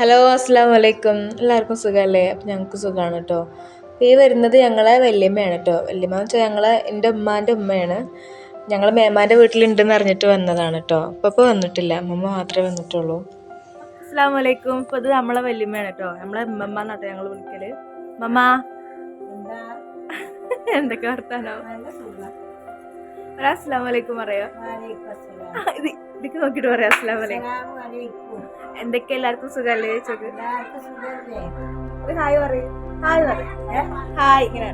Hello അസ്സാം വലൈക്കും എല്ലാവർക്കും സുഖമല്ലേ അപ്പം ഞങ്ങൾക്ക് സുഖമാണ് കേട്ടോ ഈ വരുന്നത് ഞങ്ങളെ വല്യമ്മയാണ് കേട്ടോ വല്യമ്മ എന്ന് വെച്ചാൽ ഞങ്ങളെ എന്റെ ഉമ്മാന്റെ ഉമ്മയാണ്. ഞങ്ങൾ മേമാന്റെ വീട്ടിലുണ്ടെന്ന് അറിഞ്ഞിട്ട് വന്നതാണ് കേട്ടോ അപ്പം ഇപ്പോൾ വന്നിട്ടില്ല. അമ്മമ്മ മാത്രമേ വന്നിട്ടുള്ളൂ. അസ്സാം വലൈക്കും ഇപ്പോൾ ഇത് നമ്മളെ വല്യമ്മയാണ് കേട്ടോ നമ്മളെ ഉമ്മമ്മ എന്നാട്ടോ ഞങ്ങൾ വിളിക്കൽ. മമ്മ എന്തൊക്കെ വർത്താനോ? ഒരു അസ്സാം വലൈക്കും പറയാ ഇത് ഇതൊക്കെ നോക്കിയിട്ട് പറയാം അസ്ലാം വലൈക്കും എന്തൊക്കെ എല്ലാവർക്കും സുഖമല്ലേ ചോദിച്ചത് ഒരു ഹായ് പറയൂ ഹായ് പറയും ഹായ് ഇങ്ങനെ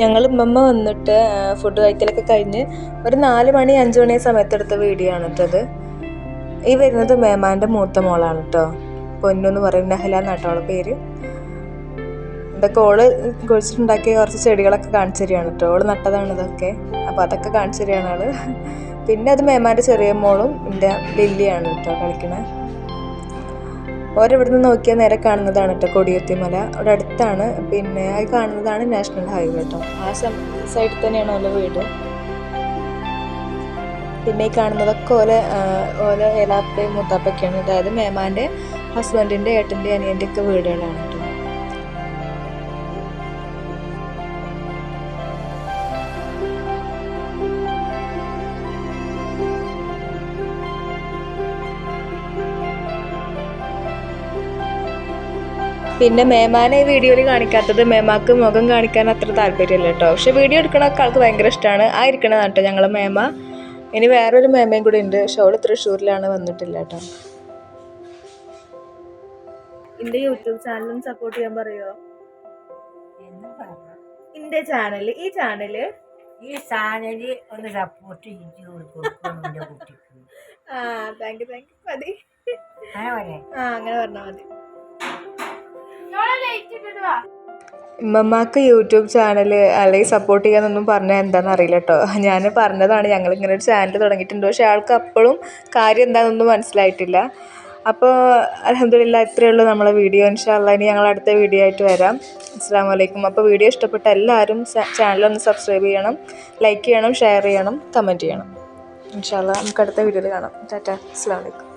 ഞങ്ങൾ ഉമ്മമ്മ വന്നിട്ട് ഫുഡ് കഴിക്കലൊക്കെ കഴിഞ്ഞ് ഒരു നാല് മണി അഞ്ച് മണി സമയത്തെടുത്ത വീഡിയോ ആണ് കേട്ടത് ഈ വരുന്നത് മേമാന്റെ മൂത്ത മോളാണ് കേട്ടോ പൊന്നു എന്ന് പറയും നഹല അവളെ പേര്. ഇതൊക്കെ ഓൾ കുഴിച്ചിട്ടുണ്ടാക്കിയ കുറച്ച് ചെടികളൊക്കെ കാണിച്ചു തരികയാണ് കേട്ടോ ഓൾ നട്ടതാണ് ഇതൊക്കെ. അപ്പോൾ അതൊക്കെ കാണിച്ചു തരികയാണ് ആൾ. പിന്നെ അത് മേമാന്റെ ചെറിയ മോളും എന്റെ ലില്ലിയാണ് കേട്ടോ കളിക്കണേ. ഓരിവിടുന്ന് നോക്കിയാൽ നേരെ കാണുന്നതാണ് കേട്ടോ കൊടിയത്തിമല. അവിടെ അടുത്താണ് പിന്നെ അത് കാണുന്നതാണ് നാഷണൽ ഹൈവേ കേട്ടോ. ആ സൈഡിൽ തന്നെയാണ് ഓല വീട്. പിന്നെ ഈ കാണുന്നതൊക്കെ ഓല ഓല ഏലാപ്പയും മുത്താപ്പൊക്കെയാണ് അതായത് മേമാന്റെ ഹസ്ബൻഡിന്റെ ഏട്ടന്റെ അനിയന്റെ ഒക്കെ വീടുകളാണ് കേട്ടോ. പിന്നെ മേമാനെ ഈ വീഡിയോയിൽ കാണിക്കാത്തത് മേമാക്ക് മുഖം കാണിക്കാൻ അത്ര താല്പര്യമില്ല കേട്ടോ. പക്ഷെ വീഡിയോ എടുക്കണ ആൾക്ക് ഭയങ്കര ഇഷ്ടമാണ് ആ ഇരിക്കണതാണ് കേട്ടോ ഞങ്ങളെ മേമ. ഇനി വേറൊരു മേമയും കൂടി ഉണ്ട്. പക്ഷെ അവൾ തൃശ്ശൂരിലാണ് വന്നിട്ടില്ല കേട്ടോ. എന്റെ യൂട്യൂബ് ചാനലും സപ്പോർട്ട് ചെയ്യാൻ പറയോ എന്റെ ചാനൽ ഈ ചാനൽ? ഈ ചാനൽ ഒന്ന് സപ്പോർട്ട് ചെയ്ത് കൊടുക്കും ആ താങ്ക് യു താങ്ക് യു മതി. ആ അങ്ങനെ പറഞ്ഞാൽ മതി. ഉമ്മമാക്ക് യൂട്യൂബ് ചാനൽ അല്ലെങ്കിൽ സപ്പോർട്ട് ചെയ്യാന്നൊന്നും പറഞ്ഞാൽ എന്താണെന്ന് അറിയില്ല കേട്ടോ ഞാൻ പറഞ്ഞതാണ് ഞങ്ങൾ ഇങ്ങനെ ഒരു ചാനൽ തുടങ്ങിയിട്ടുണ്ട്. പക്ഷേ ആൾക്ക് അപ്പോഴും കാര്യം എന്താണെന്നൊന്നും മനസ്സിലായിട്ടില്ല. അപ്പോൾ അലഹമില്ല ഇത്രയേ ഉള്ളൂ നമ്മളെ വീഡിയോ. ഇൻഷാല്ല ഇനി ഞങ്ങൾ അടുത്ത വീഡിയോ ആയിട്ട് വരാം. അസ്സാം വലൈക്കും അപ്പോൾ വീഡിയോ ഇഷ്ടപ്പെട്ട എല്ലാവരും ചാനൽ ഒന്ന് സബ്സ്ക്രൈബ് ചെയ്യണം ലൈക്ക് ചെയ്യണം ഷെയർ ചെയ്യണം കമന്റ് ചെയ്യണം. ഇൻഷാല്ല നമുക്ക് അടുത്ത വീഡിയോയിൽ കാണാം. ടാറ്റ. അസ്സാം വലൈക്കും